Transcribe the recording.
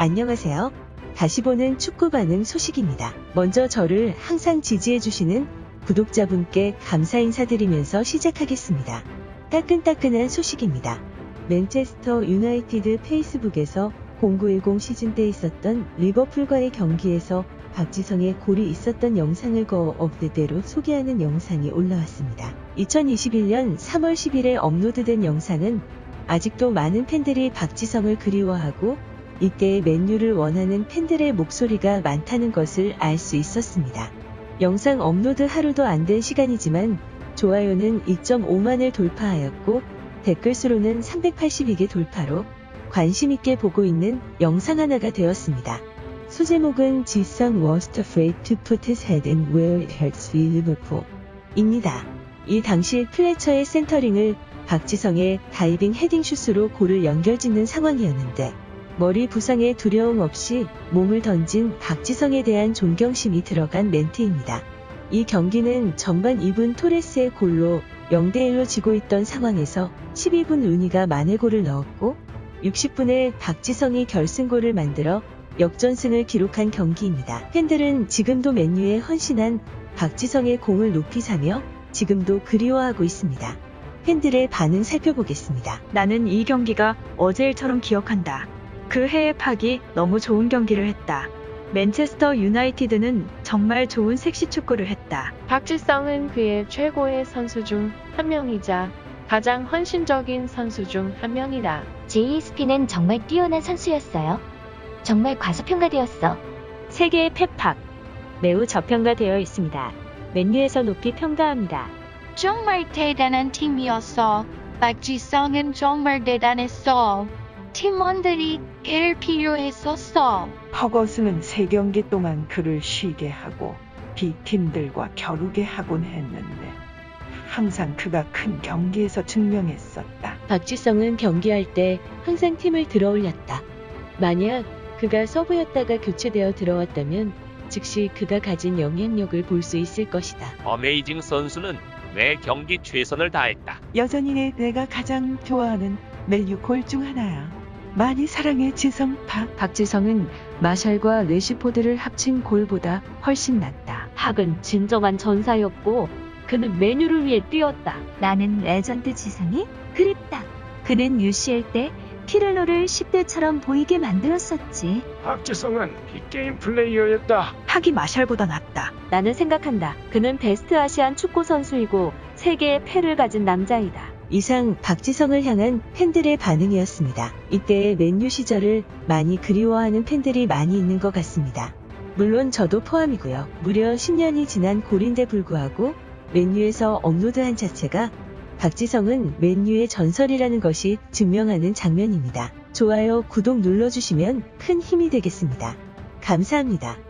안녕하세요. 다시 보는 축구 반응 소식입니다. 먼저 저를 항상 지지해주시는 구독자분께 감사 인사드리면서 시작하겠습니다. 따끈따끈한 소식입니다. 맨체스터 유나이티드 페이스북에서 0910 시즌 때 있었던 리버풀과의 경기에서 박지성의 골이 있었던 영상을 거어 업데대로 소개하는 영상이 올라왔습니다. 2021년 3월 10일에 업로드된 영상은 아직도 많은 팬들이 박지성을 그리워하고 이때의 맨유를 원하는 팬들의 목소리가 많다는 것을 알 수 있었습니다. 영상 업로드 하루도 안 된 시간이지만 좋아요는 2.5만을 돌파하였고 댓글 수로는 382개 돌파로 관심 있게 보고 있는 영상 하나가 되었습니다. 소제목은 지성 was afraid to put his head in where it hurts with Liverpool 입니다. 이 당시 플래처의 센터링을 박지성의 다이빙 헤딩 슛으로 골을 연결짓는 상황이었는데 머리 부상에 두려움 없이 몸을 던진 박지성에 대한 존경심이 들어간 멘트입니다. 이 경기는 전반 2분 토레스의 골로 0대1로 지고 있던 상황에서 12분 루니가 만회골을 넣었고 60분에 박지성이 결승골을 만들어 역전승을 기록한 경기입니다. 팬들은 지금도 맨유에 헌신한 박지성의 공을 높이 사며 지금도 그리워하고 있습니다. 팬들의 반응 살펴보겠습니다. 나는 이 경기가 어제 일처럼 기억한다. 그 해의 팍이 너무 좋은 경기를 했다. 맨체스터 유나이티드는 정말 좋은 섹시 축구를 했다. 박지성은 그의 최고의 선수 중 한 명이자 가장 헌신적인 선수 중 한 명이다. JSP는 정말 뛰어난 선수였어요. 정말 과소평가되었어. 세계의 펩팍 매우 저평가되어 있습니다. 맨유에서 높이 평가합니다. 정말 대단한 팀이었어. 박지성은 정말 대단했어. 팀원들이 걔를 필요했었어. 허거스는 세 경기 동안 그를 쉬게 하고 B팀들과 겨루게 하곤 했는데 항상 그가 큰 경기에서 증명했었다. 박지성은 경기할 때 항상 팀을 들어 올렸다. 만약 그가 서브였다가 교체되어 들어왔다면 즉시 그가 가진 영향력을 볼 수 있을 것이다. 어메이징 선수는 매 경기 최선을 다했다. 여전히 내가 가장 좋아하는 골중 하나야. 많이 사랑해 지성파. 박지성은 마샬과 레시포드를 합친 골보다 훨씬 낫다. 학은 진정한 전사였고 그는 메뉴를 위해 뛰었다. 나는 레전드 지성이 그립다. 그는 UCL 때 피를로를 10대처럼 보이게 만들었었지. 박지성은 빅게임 플레이어였다. 팍이 마샬보다 낫다. 나는 생각한다. 그는 베스트 아시안 축구 선수이고 세계의 패를 가진 남자이다. 이상 박지성을 향한 팬들의 반응이었습니다. 이때의 맨유 시절을 많이 그리워하는 팬들이 많이 있는 것 같습니다. 물론 저도 포함이고요. 무려 10년이 지난 골인데 불구하고 맨유에서 업로드한 자체가 박지성은 맨유의 전설이라는 것이 증명하는 장면입니다. 좋아요, 구독 눌러주시면 큰 힘이 되겠습니다. 감사합니다.